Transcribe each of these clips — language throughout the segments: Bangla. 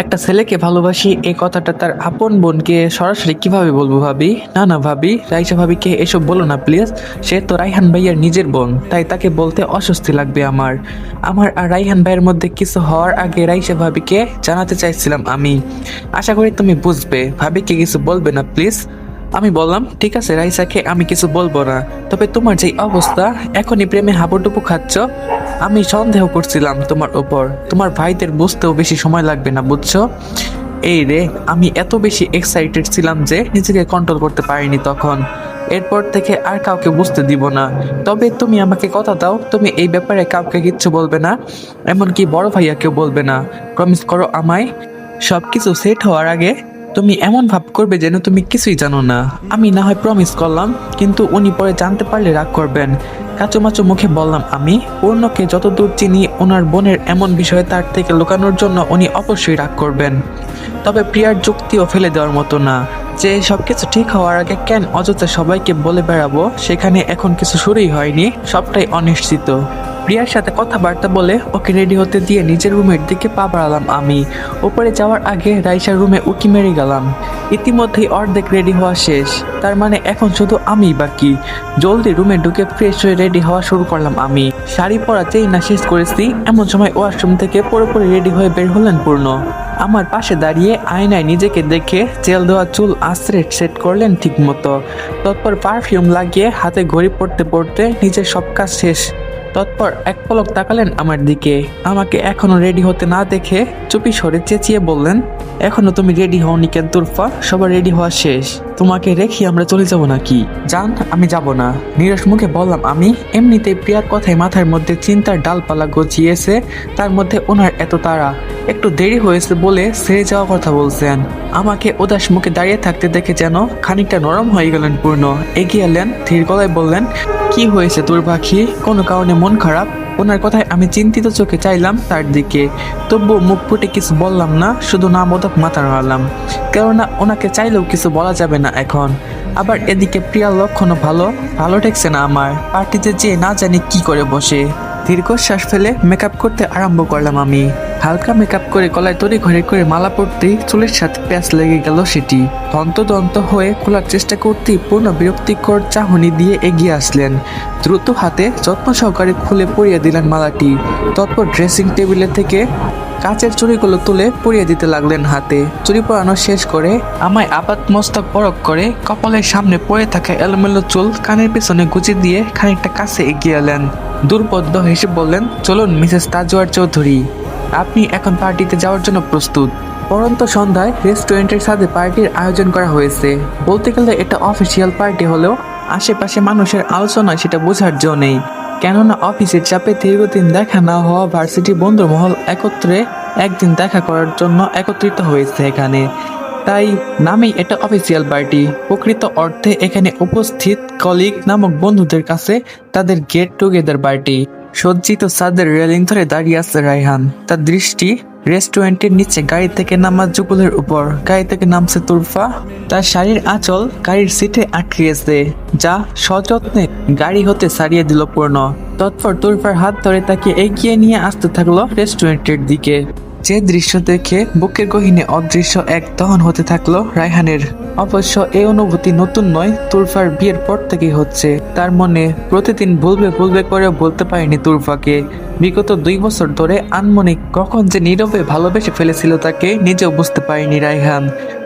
একটা ছেলেকে ভালোবাসি, এই কথাটা তার আপন বোনকে সরাসরি কীভাবে বলব ভাবি? না না ভাবি। রাইসা ভাবিকে এসব বলো না, প্লিজ। সে তো রাইহান ভাইয়ের নিজের বোন, তাই তাকে বলতে অস্বস্তি লাগবে আমার। আমার আর রাইহান ভাইয়ের মধ্যে কিছু হওয়ার আগে রাইসা ভাবিকে জানাতে চাইছিলাম আমি। আশা করি তুমি বুঝবে। ভাবিকে কিছু বলবে না, প্লিজ। আমি বললাম, ঠিক আছে রাইসাকে, আমি কিছু বলব না। তবে তোমার যে অবস্থা, এখনই প্রেমে হাবুডুবু খাচ্ছ। আমি সন্দেহ করছিলাম তোমার উপর। তোমার ভাইদের বুঝতেও বেশি সময় লাগবে না, বুঝছ? এই রে, আমি এত বেশি এক্সাইটেড ছিলাম যে নিজেকে কন্ট্রোল করতে পারিনি তখন। এরপর থেকে আর কাউকে বুঝতে দিব না। তবে তুমি আমাকে কথা দাও, তুমি এই ব্যাপারে কাউকে কিচ্ছু বলবে না, এমনকি বড় ভাইয়াকেও বলবে না। প্রমিস করো আমায় সব কিছু সেট হওয়ার আগে তুমি এমন ভাব করবে যেন তুমি কিছুই জানো না। আমি না হয় প্রমিস করলাম, কিন্তু উনি পরে জানতে পারলে রাগ করবেন। কাচুমাচু মুখে বললাম, আমি অর্ণকে যতদূর চিনি, ওনার বোনের এমন বিষয়ে তার থেকে লুকানোর জন্য উনি অবশ্যই রাগ করবেন। তবে প্রিয়ার যুক্তিও ফেলে দেওয়ার মতো না। যে সব কিছু ঠিক হওয়ার আগে কেন অযথা সবাইকে বলে বেড়াবো, সেখানে এখন কিছু শুরুই হয়নি, সবটাই অনিশ্চিত। প্রিয়ার সাথে কথাবার্তা বলে ওকে রেডি হতে দিয়ে নিজের রুমের দিকে পা বাড়ালাম আমি। ওপরে যাওয়ার আগে রাইসার রুমে উকি মেরে গেলাম। ইতিমধ্যেই অর্ধেক রেডি হওয়া শেষ। তার মানে এখন শুধু আমি বাকি। জলদি রুমে ঢুকে ফ্রেশ হয়ে রেডি হওয়া শুরু করলাম আমি। শাড়ি পরা পরাতেই না শেষ করেছি, এমন সময় ওয়াশরুম থেকে পুরোপুরি রেডি হয়ে বের হলেন পূর্ণ। আমার পাশে দাঁড়িয়ে আয়নায় নিজেকে দেখে জেল দেওয়া চুল আশ্রে সেট করলেন ঠিক মতো তৎপর পারফিউম লাগিয়ে হাতে ঘড়ি পড়তে পড়তে নিজের সব কাজ শেষ। তৎপর এক পলক তাকালেন আমার দিকে। আমাকে এখনও রেডি হতে না দেখে চুপি সরে চেঁচিয়ে বললেন, এখনও তুমি রেডি হওনি কেন তুরফা? সবার রেডি হওয়া শেষ। তোমাকে রেখে আমরা চলে যাব নাকি? জান, আমি যাব না। নিরস মুখে বললাম, আমি? এমনিতেই প্রিয়ার কথায় মাথার মধ্যে চিন্তার ডালপালা গজিয়েছে, তার মধ্যে ওনার এত তাড়া। একটু দেরি হয়েছে বলে সেরে যাওয়ার কথা বলছেন। আমাকে উদাস মুখে দাঁড়িয়ে থাকতে দেখে যেন খানিকটা নরম হয়ে গেলেন পূর্ণ। এগিয়ে এলেন, ধীর গলায় বললেন, কি হয়েছে তোর পাখি? কোনো কারণে মন খারাপ? ওনার কথায় আমি চিন্তিত চোখে চাইলাম তার দিকে। তবুও মুখ ফুটে কিছু বললাম না, শুধু না বোধক মাথা নাড়ালাম কেননা ওনাকে চাইলেও কিছু বলা যাবে না। এখন। আবার এদিকে প্রিয়ার লক্ষণও ভালো ভালো ঠেকছে না আমার। পার্টিতে যেয়ে না জানি কি করে বসে। দীর্ঘশ্বাস ফেলে মেকআপ করতে আরম্ভ করলাম আমি। হালকা মেকআপ করে গলায় তরি ঘরে করে মালা পড়তেই চুলের সাথে প্যাঁচ লেগে গেল সেটি। দন্ত হয়ে খোলার চেষ্টা করতেই পূর্ণ বিরক্তিকর চাহনি দিয়ে এগিয়ে আসলেন। দ্রুত হাতে যত্ন সহকারে খুলে পরিয়ে দিলেন মালাটি। তৎপর ড্রেসিং টেবিলে থেকে কাচের চুড়িগুলো তুলে পরিয়ে দিতে লাগলেন হাতে। চুড়ি পরানো শেষ করে আমায় আপাত মস্তক পরক করে কপালের সামনে পড়ে থাকা এলোমেলো চুল কানের পেছনে গুজে দিয়ে খানিকটা কাছে এগিয়ে এলেন। দুর্বদ্ধ হেসে বললেন, চলুন, মিসেস তাজওয়ার চৌধুরী। আপনি এখন পার্টিতে যাওয়ার জন্য প্রস্তুত। পরন্ত সন্ধ্যায় রেস্টুরেন্টের সাথে পার্টির আয়োজন করা হয়েছে। বলতে গেলে এটা অফিসিয়াল পার্টি হলেও আশেপাশে মানুষের আলোচনায় সেটা বোঝার জন্য নেই। কেননা অফিসের চাপে দীর্ঘদিন দেখা না হওয়া ভার্সিটি বন্ধুমহল একত্রে একদিন দেখা করার জন্য একত্রিত হয়েছে এখানে। তাই নামেই এটা অফিসিয়াল পার্টি প্রকৃত অর্থে এখানে উপস্থিত কলিগ নামক বন্ধুদের কাছে তাদের গেট টুগেদার পার্টি সজ্জিত সাদের রেলিং ধরে দাঁড়িয়ে আছে রায়হান। তার দৃষ্টি রেস্টুরেন্টের নিচে গাড়ি থেকে নামা যুগলের উপর। গাড়ি থেকে নামছে তুরফা। তার শাড়ির আঁচল গাড়ির সিটে আটকিয়েছে, যা সযত্নে গাড়ি হতে সারিয়ে দিল পূর্ণ। তৎপর তুরফার হাত ধরে তাকে এগিয়ে নিয়ে আসতে থাকল রেস্টুরেন্টের দিকে। যে দৃশ্য দেখে বুকের গহিনে অদৃশ্য এক দহন হতে থাকল রায়হানের। অবশ্য এই অনুভূতি নতুন নয়, তুরফার বিয়ের পর থেকেই হচ্ছে। তার মনে প্রতিদিন ভুলবে ভুলবে করে বলতে পারেনি তুরফাকে। বিগত দুই বছর ধরে আনমনিক কখন যে নীরবে ভালোবেসে ফেলেছিল তাকে নিজেও বুঝতে পারেনি রায়হান।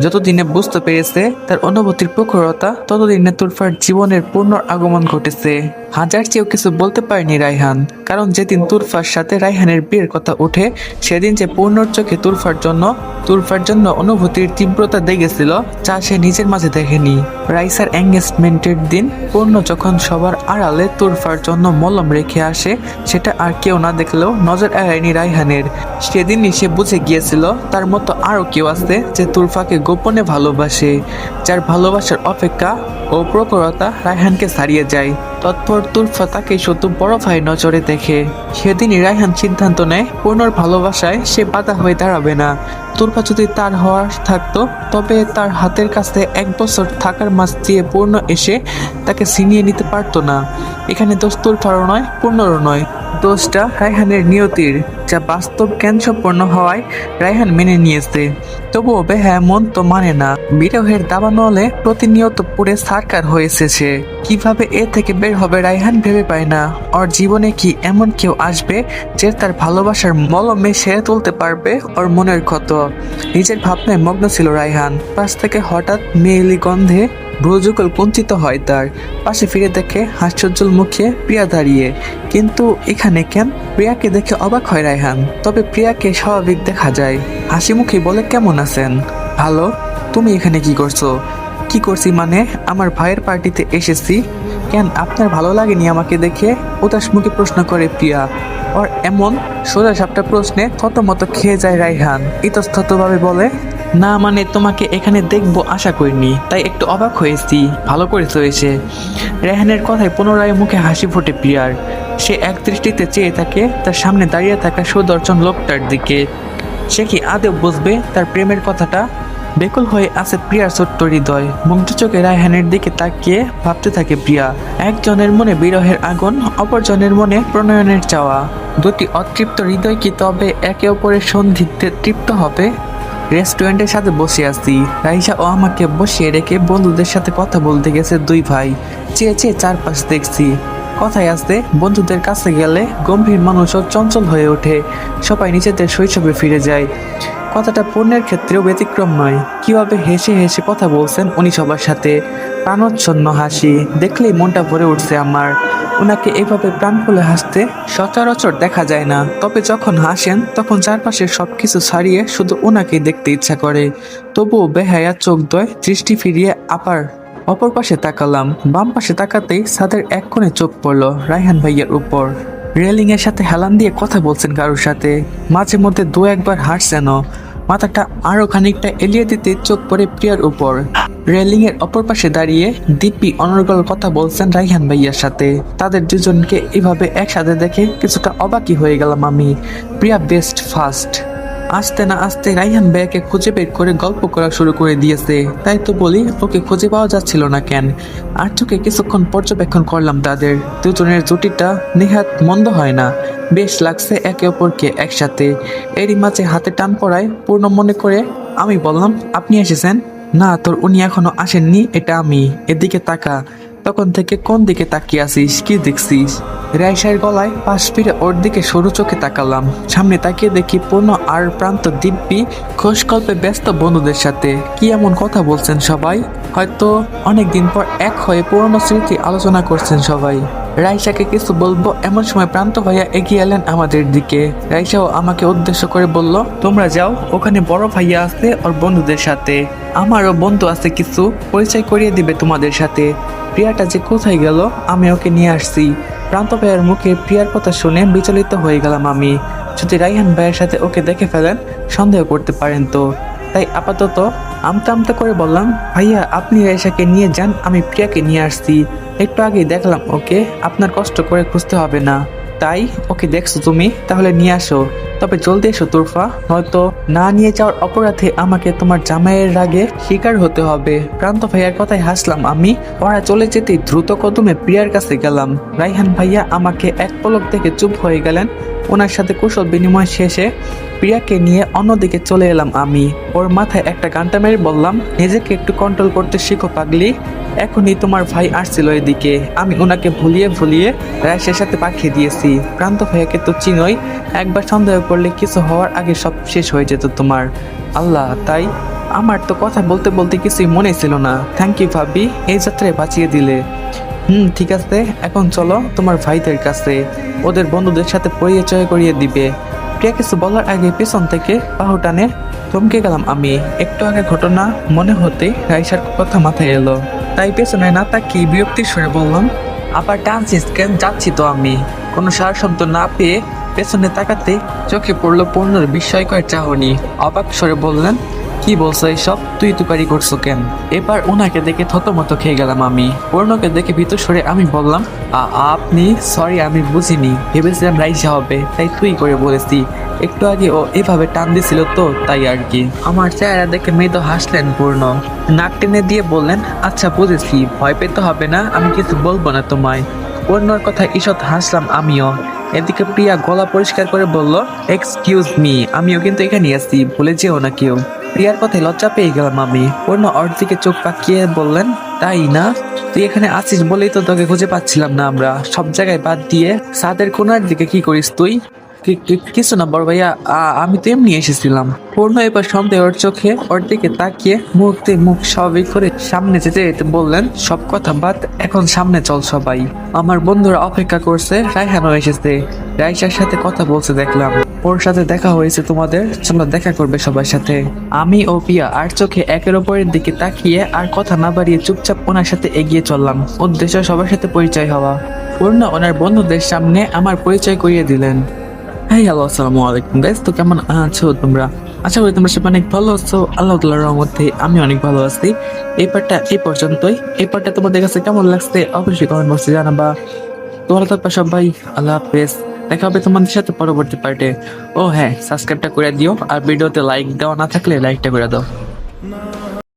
যতদিনে বুঝতে পেরেছে, তার অনুভূতির প্রখরতা, ততদিনে তুরফার জীবনের পূর্ণ আগমন ঘটেছে। হাজার চেয়েও কিছু বলতে পারেনি রায়হান, কারণ যেদিন তুরফার সাথে রায়হানের বিয়ের কথা ওঠে, সেদিন যে পূর্ণর চোখে তুরফার জন্য তুরফার জন্য অনুভূতির তীব্রতা দেখেছিল যা সে নিজের মাঝে দেখেনি। রাইসার এঙ্গেজমেন্টের দিন পূর্ণ যখন সবার আড়ালে তোরফার জন্য মলম রেখে আসে, সেটা আর কেউ না দেখলেও নজর এড়ায়নি রাইহানের। সেদিনই সে বুঝে গিয়েছিল, তার মতো আরও কেউ আছে যে তুরফাকে গোপনে ভালোবাসে। যার ভালোবাসার অপেক্ষা ও প্রখরতা রায়হানকে ছাড়িয়ে যায়। তৎপর তুরফা তাকে শুধু বড় ভাই নজরে দেখে। সেদিনই রায়হান সিদ্ধান্ত নেয়, পূর্ণর ভালোবাসায় সে বাধা হয়ে দাঁড়াবে না। তুরফা যদি তার হওয়ার থাকতো, তবে তার হাতের কাছে এক বছর থাকার মাস দিয়ে পূর্ণ এসে তাকে ছিনিয়ে নিতে পারতো না। এখানে দোষ তুরফারও নয়, পূর্ণরও নয়। দোষটা রায়হানের নিয়তির। যা বাস্তব জ্ঞান সম্পন্ন হওয়ায় রায়হান মেনে নিয়েছে। তবুও বেহায়া মন তো মানে না। বিরহের দাবানলে প্রতিনিয়ত পুরে সারকার হয়েছে সে কীভাবে এ থেকে বের হবে রায়হান ভেবে পায় না। ওর জীবনে কি এমন কেউ আসবে যে তার ভালোবাসার মলমে সেরে তুলতে পারবে ওর মনের ক্ষত? নিজের ভাবনায় মগ্ন ছিল রায়হান। পাশ থেকে হঠাৎ মেয়েলি গন্ধে ভ্রুযুগল কুঞ্চিত হয় তার পাশে ফিরে দেখে হাস্যোজ্জ্বল মুখে প্রিয়া দাঁড়িয়ে। কিন্তু এখানে কেন? প্রিয়াকে দেখে অবাক হয় রায়হান। তবে প্রিয়াকে স্বাভাবিক দেখা যায়। হাসি মুখে বলে, কেমন আছেন? ভালো। তুমি এখানে কি করছ? কি করছি মানে? আমার ভাইয়ের পার্টিতে এসেছি। কেন, আপনার ভালো লাগেনি আমাকে দেখে? উদাস মুখে প্রশ্ন করে প্রিয়া। ওর এমন? সোজা সাপটা প্রশ্নে থতমত খেয়ে যায় রায়হান। ইতস্ততভাবে বলে না মানে তোমাকে এখানে দেখব আশা করিনি, তাই একটু অবাক হয়েছি। ভালো করেছ এসে রেহানের কথায় পুনরায় মুখে হাসি ফোটে প্রিয়ার। সে এক দৃষ্টিতে চেয়ে থাকে, তার সামনে দাঁড়িয়ে থাকা সুদর্শন লোকটার দিকে। সে কি আদেও বুঝবে তার প্রেমের কথাটা? বেকুল হয়ে আছে প্রিয়ার ছোট্ট হৃদয়। মুগ্ধ চোখে রায়হানের দিকে তাকিয়ে ভাবতে থাকে প্রিয়া। একজনের মনে বিরহের আগুন, অপরজনের মনে প্রণয়নের চাওয়া। দুটি অতৃপ্ত হৃদয় কি তবে একে অপরের সন্ধিতে তৃপ্ত হবে? রেস্টুরেন্টের সাথে বসে আছি। রাইসা ও আমাকে বসিয়ে রেখে বন্ধুদের সাথে কথা বলতে গেছে দুই ভাই। চেয়ে চেয়ে চারপাশ দেখছি। কথায় আসতে বন্ধুদের কাছে গেলে গম্ভীর মানুষও চঞ্চল হয়ে ওঠে। সবাই নিজেদের শৈশবে ফিরে যায়। কথাটা পণ্যের ক্ষেত্রেও ব্যতিক্রম নয়। কীভাবে হেসে হেসে কথা বলছেন উনি সবার সাথে। প্রাণোচ্ছন্ন হাসি। দেখলেই মনটা ভরে উঠছে আমার। ওনাকে এভাবে প্রাণ খুলে হাসতে সচরাচর দেখা যায় না। তবে যখন হাসেন, তখন চারপাশের সব কিছু ছাড়িয়ে শুধু ওনাকেই দেখতে ইচ্ছা করে। তবুও বেহায়া চোখ দয় দৃষ্টি ফিরিয়ে আপার অপর পাশে তাকালাম। বাম পাশে তাকাতেই ছাদের এক কোণে চোখ পড়ল রায়হান ভাইয়ের উপর। রেলিং এর সাথে হেলান দিয়ে কথা বলছেন কারোর সাথে। মাঝে মধ্যে দু একবার হাসছেনও। মাথাটা আরও খানিকটা এলিয়ে দিতে চোখ পড়ে প্রিয়ার উপর। রেলিং এর অপর পাশে দাঁড়িয়ে দিব্যি অনর্গল কথা বলছেন রাইহান ভাইয়ার সাথে। তাদের দুজনকে এভাবে একসাথে দেখে কিছুটা অবাকই হয়ে গেলাম আমি। Priya best first. আসতে না আসতে রাইহান ভাইয়াকে খুঁজে বের করে গল্প করা শুরু করে দিয়েছে। তাই তো বলি, ওকে খুঁজে পাওয়া যাচ্ছিল না কেন? আর চোখে কিছুক্ষণ পর্যবেক্ষণ করলাম তাদের। দুজনের জুটিটা নেহাত মন্দ হয় না। বেশ লাগছে একে অপরকে একসাথে। এরই মাঝে হাতে টান পড়ায় পূর্ণ মনে করে আমি বললাম, আপনি এসেছেন? না, তোর উনি এখনও আসেননি, এটা আমি। এদিকে তাকা। তখন থেকে কোন দিকে তাকিয়ে আছিস, কি দেখছিস? রাইসার গলায় পাশ ফিরে ওর দিকে সরু চোখে তাকালাম। সামনে তাকিয়ে দেখি পূর্ণ আর প্রান্ত দিব্যি খোশকল্পে ব্যস্ত বন্ধুদের সাথে। কি এমন কথা বলছেন সবাই? হয়তো অনেক দিন পর এক হয়ে পুরনো স্মৃতি আলোচনা করছেন সবাই। রাইসাকে কিছু বলব? এমন সময় প্রান্ত ভাইয়া এগিয়ে এলেন আমাদের দিকে। রাইসাও আমাকে উদ্দেশ্য করে বলল, তোমরা যাও, ওখানে বড় ভাইয়া আছে ওর বন্ধুদের সাথে। আমারও বন্ধু আছে কিছু, পরিচয় করিয়ে দিবে তোমাদের সাথে। প্রিয়াটা যে কোথায় গেল, আমি ওকে নিয়ে আসছি। প্রান্ত ভাইয়ের মুখে প্রিয়ার কথা শুনে বিচলিত হয়ে গেলাম আমি। যদি রাইহান ভাইয়ের সাথে ওকে দেখে ফেলেন, সন্দেহ করতে পারেন তো। তাই আপাতত আমতা আমতে করে বললাম, ভাইয়া, আপনি রেশাকে নিয়ে যান, আমি প্রিয়াকে নিয়ে আসছি। একটু আগেই দেখলাম, ওকে আপনার কষ্ট করে খুঁজতে হবে না। তাই ওকে দেখছ তুমি? তাহলে নিয়ে আসো। তবে জলদি এসো, তুরফা। নয়তো না নিয়ে যাওয়ার অপরাধে আমাকে তোমার জামাইয়ের রাগে শিকার হতে হবে। প্রান্ত ভাইয়ার কথায় হাসলাম আমি। ওরা চলে যেতে দ্রুত কদমে প্রিয়ার কাছে গেলাম। রাইহান ভাইয়া আমাকে এক পলক থেকে চুপ হয়ে গেলেন। ওনার সাথে কুশল বিনিময় শেষে প্রিয়াকে নিয়ে অন্যদিকে চলে এলাম আমি। ওর মাথায় একটা গানটা মেরে বললাম, নিজেকে একটু কন্ট্রোল করতে শিখো পাগলি। এখনই তোমার ভাই আসছিল এদিকে। আমি ওনাকে ভুলিয়ে ভুলিয়ে রাইসের সাথে পাঠিয়ে দিয়েছি। প্রান্ত ভাইয়াকে তো চিনই। একবার সন্দেহ করলে কিছু হওয়ার আগে সব শেষ হয়ে যেত তোমার। আল্লাহ, তাই আমার তো কথা বলতে বলতে কিছুই মনে ছিল না। থ্যাংক ইউ ভাবি। এই যাত্রায় বাঁচিয়ে দিলে। হুম, ঠিক আছে। এখন চলো তোমার ভাইদের কাছে। ওদের বন্ধুদের সাথে পরিচয় করিয়ে দিবে। প্রিয়া, কিছু বলার আগে পেছন থেকে বাহু টানে থমকে গেলাম আমি। একটু আগে ঘটনা মনে হতে রাইসার কথা মাথায় এলো। তাই পেছনে না তাকিয়ে বিরক্তির সুরে বললাম আবার টানছিস কেন যাচ্ছি তো আমি। কোনো সার শব্দ না পেয়ে পেছনে তাকাতে চোখে পড়ল পূর্ণর বিস্ময়কর চাহনি। অবাক স্বরে বললেন, কি বলছো এইসব তুই তুকারি করছ কেন? এবার ওনাকে দেখে থতমত খেয়ে গেলাম আমি। পূর্ণকে দেখে ভিতর সরে আমি বললাম আপনি? সরি, আমি বুঝিনি। ভেবেছিলাম রাইসা হবে, তাই তুই করে বলেছি। একটু আগে ও এভাবে টান দিছিল তো, তাই আর কি। আমার চেহারা দেখে মৃদু হাসলেন পূর্ণ। নাক টেনে দিয়ে বললেন আচ্ছা বুঝেছি, ভয় পেতে হবে না, আমি কিছু বলব না তোমায়। পূর্ণর কথা ঈষৎ হাসলাম, আমিও। এদিকে প্রিয়া গলা পরিষ্কার করে বলল এক্সকিউজ মি আমিও কিন্তু এখানে আছি, ভুলে যেও না কেউ। প্রিয়ার কথায় লজ্জা পেয়ে গেলাম আমি। ওর দিকে চোখ পাকিয়ে বললেন, তাই না? তুই এখানে আছিস বলেই তো তোকে খুঁজে পাচ্ছিলাম না আমরা। সব জায়গায় বাদ দিয়ে সাদের কোনার দিকে কি করিস তুই? কিছু না, বড় ভাইয়া আমি তো এমনি এসেছিলাম। পূর্ণ এবার সন্দেহ ওর চোখে, ওর দিকে তাকিয়ে মুহূর্তে মুখ স্বাভাবিক করে সামনে যেতে যেতে বললেন, সব কথা বাদ, এখন সামনে চল সবাই। আমার বন্ধুরা অপেক্ষা করছে রায়হানও এসেছে। রাইসার সাথে কথা বলছে দেখলাম। ওর সাথে দেখা হয়েছে তোমাদের, চলো দেখা করবে সবার সাথে। আমি ও পিয়া আর চোখে একের ওপরের দিকে তাকিয়ে আর কথা না বাড়িয়ে চুপচাপ ওনার সাথে এগিয়ে চললাম। উদ্দেশ্য সবার সাথে পরিচয় হওয়া। পূর্ণ ওনার বন্ধুদের সামনে আমার পরিচয় করিয়ে দিলেন। হ্যাঁ হ্যালো আসসালামু আলাইকুম গাইস তো কেমন আছো তোমরা? আশা করি তোমরা সব অনেক ভালো আছো। আল্লাহ তাল্লাহর রহমতে আমি অনেক ভালো আছি। এই পার্টটা এই পর্যন্তই। এই পার্টটা তোমাদের কাছে কেমন লাগছে অবশ্যই কমেন্ট বক্সে জানাবা। তো ভালো থাকবা সবাই আল্লাহ হাফেজ। দেখা হবে তোমাদের সাথে পরবর্তী পার্টে। ও হ্যাঁ সাবস্ক্রাইবটা করে দিও। আর ভিডিওতে লাইক দেওয়া না থাকলে লাইকটা করে দাও।